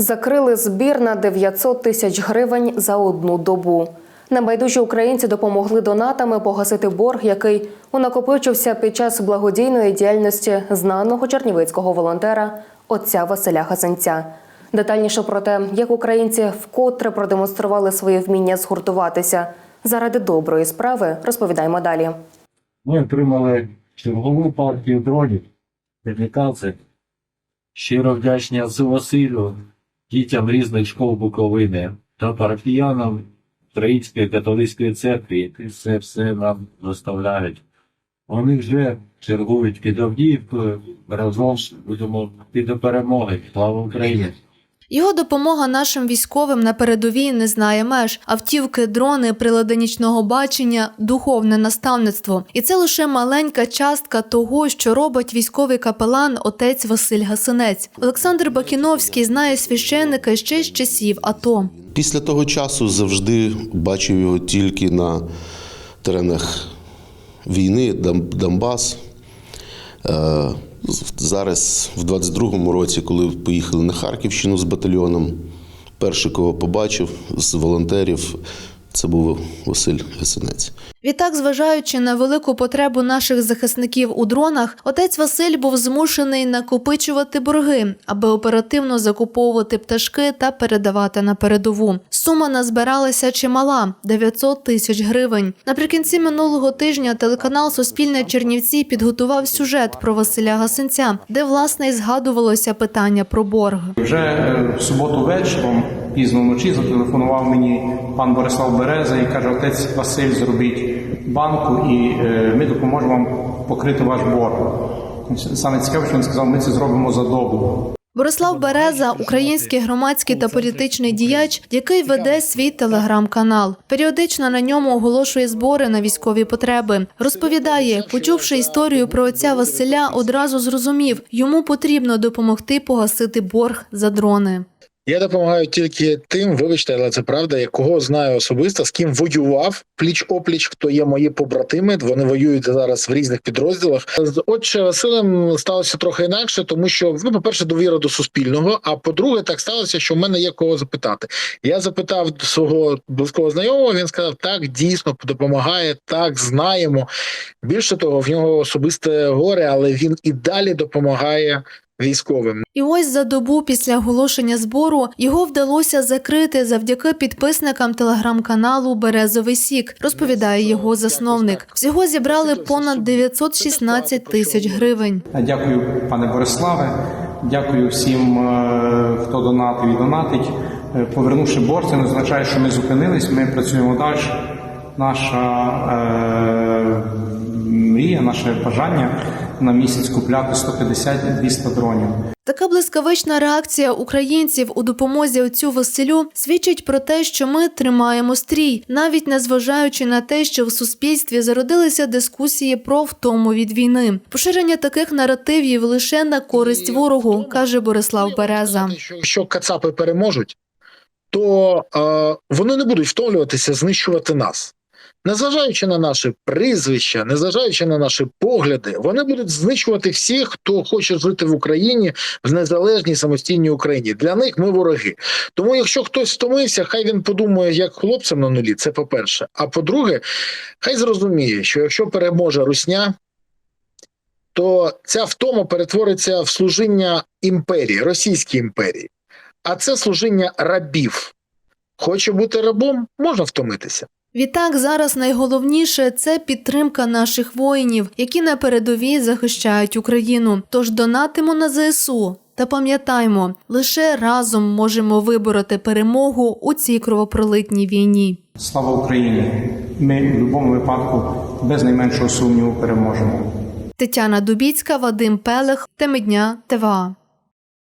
Закрили збір на 900 тисяч гривень за одну добу. Небайдужі українці допомогли донатами погасити борг, який унакопичився під час благодійної діяльності знаного чернівецького волонтера отця Василя Гасенця. Детальніше про те, як українці вкотре продемонстрували своє вміння згуртуватися заради доброї справи, розповідаємо далі. Ми отримали чергову партію дронів. Техніканці. Щиро вдячні Василю, дітям різних школ Буковини та парафіянам Української католицької церкви, які це все нам доставляють. Вони вже чергують під Авдіївкою, разом будемо йти до перемоги. Слава Україні! Його допомога нашим військовим на передовій не знає меж. Автівки, дрони, прилади нічного бачення, духовне наставництво. І це лише маленька частка того, що робить військовий капелан отець Василь Гасинець. Олександр Бакіновський знає священника ще з часів АТО. Після того часу завжди бачив його тільки на теренах війни, Дон- Донбас. Е, Зараз, в 22-му році, коли поїхали на Харківщину з батальйоном, перший, кого побачив з волонтерів, це був Василь Гасинець. Відтак, зважаючи на велику потребу наших захисників у дронах, отець Василь був змушений накопичувати борги, аби оперативно закуповувати пташки та передавати на передову. Сума назбиралася чимала 900 тисяч гривень. Наприкінці минулого тижня телеканал Суспільне Чернівці підготував сюжет про Василя Гасенця, де власне і згадувалося питання про борг. Вже е, в суботу вечором, пізно вночі, зателефонував мені пан Борислав Береза і каже: отець Василь, зробіть банку, і е, ми допоможемо вам покрити ваш борг. Саме цікаве, що він сказав, ми це зробимо за добу. Борислав Береза, український громадський та політичний діяч, який веде свій телеграм-канал. Періодично на ньому оголошує збори на військові потреби. Розповідає, почувши історію про отця Василя, одразу зрозумів, йому потрібно допомогти погасити борг за дрони. Я допомагаю тільки тим, вибачте, але це правда, я кого знаю особисто, з ким воював пліч опліч, хто є мої побратими. Вони воюють зараз в різних підрозділах. З отче Василем сталося трохи інакше, тому що ну, по-перше, довіра до суспільного. А по-друге, так сталося, що в мене є кого запитати. Я запитав свого близького знайомого. Він сказав: так, дійсно допомагає, так знаємо. Більше того, в нього особисте горе, але він і далі допомагає військовим. І ось за добу після оголошення збору його вдалося закрити завдяки підписникам телеграм-каналу Березовий Сік, розповідає його засновник. Всього зібрали понад 916 тисяч гривень. Дякую, пане Бориславе. Дякую всім, е, хто донатив і донатить. Е, Повернувши борг, це не означає, що ми зупинились. Ми працюємо далі. Наша е, мрія, наше бажання на місяць купляти 150-200 дронів. Така блискавична реакція українців у допомозі отцю Василю свідчить про те, що ми тримаємо стрій, навіть незважаючи на те, що в суспільстві зародилися дискусії про втому від війни. Поширення таких наративів лише на користь ворогу, каже Борислав Береза. Що якщо кацапи переможуть, то е, вони не будуть втомлюватися знищувати нас. Незважаючи на наші прізвища, незважаючи на наші погляди, вони будуть знищувати всіх, хто хоче жити в Україні в незалежній самостійній Україні. Для них ми вороги. Тому, якщо хтось втомився, хай він подумає, як хлопцям на нулі. Це по-перше. А по-друге, хай зрозуміє, що якщо переможе Русня, то ця втома перетвориться в служіння імперії, Російській імперії. А це служіння рабів. Хоче бути рабом, можна втомитися. Відтак зараз найголовніше це підтримка наших воїнів, які на передовій захищають Україну. Тож донатимо на ЗСУ. Та пам'ятаймо, лише разом можемо вибороти перемогу у цій кровопролитній війні. Слава Україні! Ми в будь-якому випадку без найменшого сумніву переможемо. Тетяна Дубіцька, Вадим Пелех, Теми дня, ТВА.